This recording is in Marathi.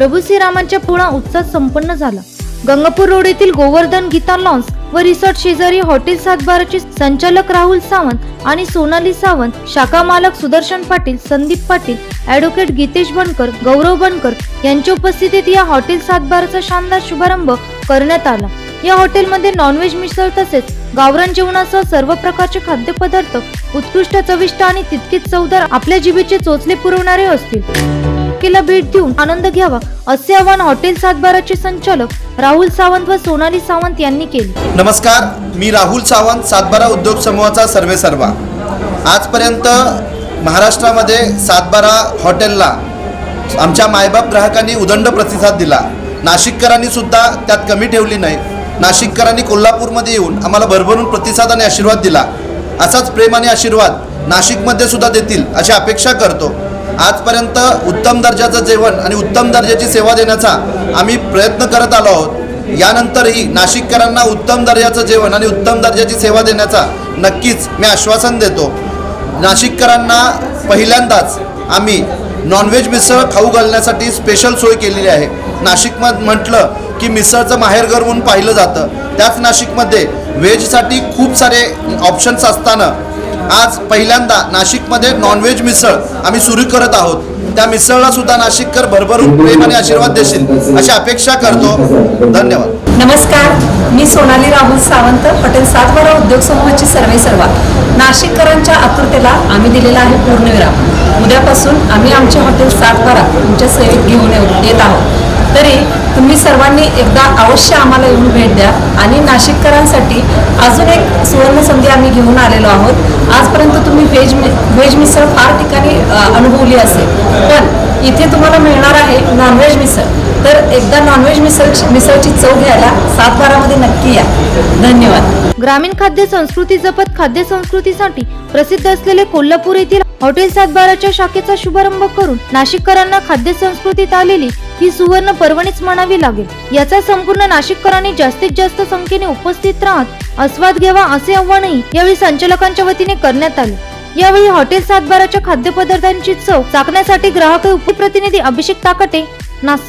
प्रभू श्रीरामांच्या पुळा उत्साह संपन्न झाला. गंगापूर रोड येथील गोवर्धन गीता लॉन्स व रिसॉर्ट शेजारी हॉटेल सातबाराचे संचालक राहुल सावंत आणि सोनाली सावंत शाखा मालक सुदर्शन पाटील संदीप पाटील ॲडव्होकेट गीतेश बनकर गौरव बनकर यांच्या उपस्थितीत या हॉटेल सातबाराचा शानदार शुभारंभ करण्यात आला. या हॉटेलमध्ये नॉनव्हेज मिसळ तसेच गावरान जेवणासह सर्व प्रकारचे खाद्यपदार्थ उत्कृष्ट चविष्ट आणि तितकेच चवदार आपल्या जिभेचे चोचले पुरवणारे असतील. केला भेट देऊन आनंद घ्यावा असे आवाहन हॉटेल सातबाराचे संचालक राहुल सावंत व सोनाली सावंत यांनी केले. नमस्कार मी राहुल सावंत सातबारा उद्योग समूहाचा सर्वे सर्वा. आजपर्यंत महाराष्ट्रामध्ये सातबारा हॉटेलला आमच्या मायबाप ग्राहकांनी उदंड प्रतिसाद दिला. नाशिककरांनी सुद्धा त्यात कमी ठेवली नाही. नाशिककरांनी कोल्हापूरमध्ये येऊन आम्हाला भरभरून प्रतिसाद आणि आशीर्वाद दिला. असाच प्रेम आणि आशीर्वाद नाशिकमध्ये सुद्धा देतील अशी अपेक्षा करतो. आजपर्यंत उत्तम दर्जाचं जेवण आणि उत्तम दर्जाची सेवा देण्याचा आम्ही प्रयत्न करत आलो आहोत. यानंतरही नाशिककरांना उत्तम दर्जाचं जेवण आणि उत्तम दर्जाची सेवा देण्याचा नक्कीच मी आश्वासन देतो. नाशिककरांना पहिल्यांदाच आम्ही नॉनव्हेज मिसळ खाऊ घालण्यासाठी स्पेशल सोय केलेली आहे. नाशिकमध्ये म्हटलं की मिसळचं माहेरघर म्हणून पाहिलं जातं. त्याच नाशिकमध्ये व्हेजसाठी खूप सारे ऑप्शन्स असताना आज पहिल्यांदा नाशिकमध्ये नॉनव्हेज मिसळ आम्ही सुरू करत आहोत. त्या मिसळला सुद्धा नाशिककर भरभरून प्रेम आणि आशीर्वाद देशील. अशी अपेक्षा करतो. धन्यवाद. नमस्कार. मी सोनाली राहुल सावंत हॉटेल सातबारा उद्योग समूहाची सर्वे सर्वा नाशिककरांच्या आतुरतेला आम्ही दिलेला आहे पूर्णविराम उद्यापासून आम्ही आमचे हॉटेल सातबारा तुमच्या सेवेत घेऊन येत आहोत. तरी तुम्ही सर्वांनी एकदा अवश्य आम्हाला येऊन भेट द्या. आणि नाशिककरांसाठी अजून एक सुवर्ण संधी आम्ही घेऊन आलेलो आहोत. आजपर्यंत तुम्ही व्हेज व्हेज मिसळ फार ठिकाणी अनुभवली असेल. पण इथे तुम्हाला मिळणार आहे नॉनव्हेज मिसळ. तर एकदा नॉनव्हेज मिसळ मिसळची चव घ्यायला सातबारामध्ये नक्की या. धन्यवाद. ग्रामीण खाद्य संस्कृती जपत खाद्य संस्कृतीसाठी प्रसिद्ध असलेले कोल्हापूर येथील हॉटेल सातबाराच्या शाखेचा शुभारंभ करून नाशिककरांना खाद्य संस्कृतीत आलेली ही सुवर्ण पर्वणीच म्हणावी लागेल. याचा संपूर्ण नाशिककरांनी जास्तीत जास्त संख्येने उपस्थित राहत आस्वाद घ्यावा असे आव्हानही यावेळी संचालकांच्या वतीने करण्यात आले. यावेळी हॉटेल सातबाराच्या खाद्यपदार्थांची चव चाकण्यासाठी ग्राहक उपप्रतिनिधी अभिषेक ताकटे नाशिक.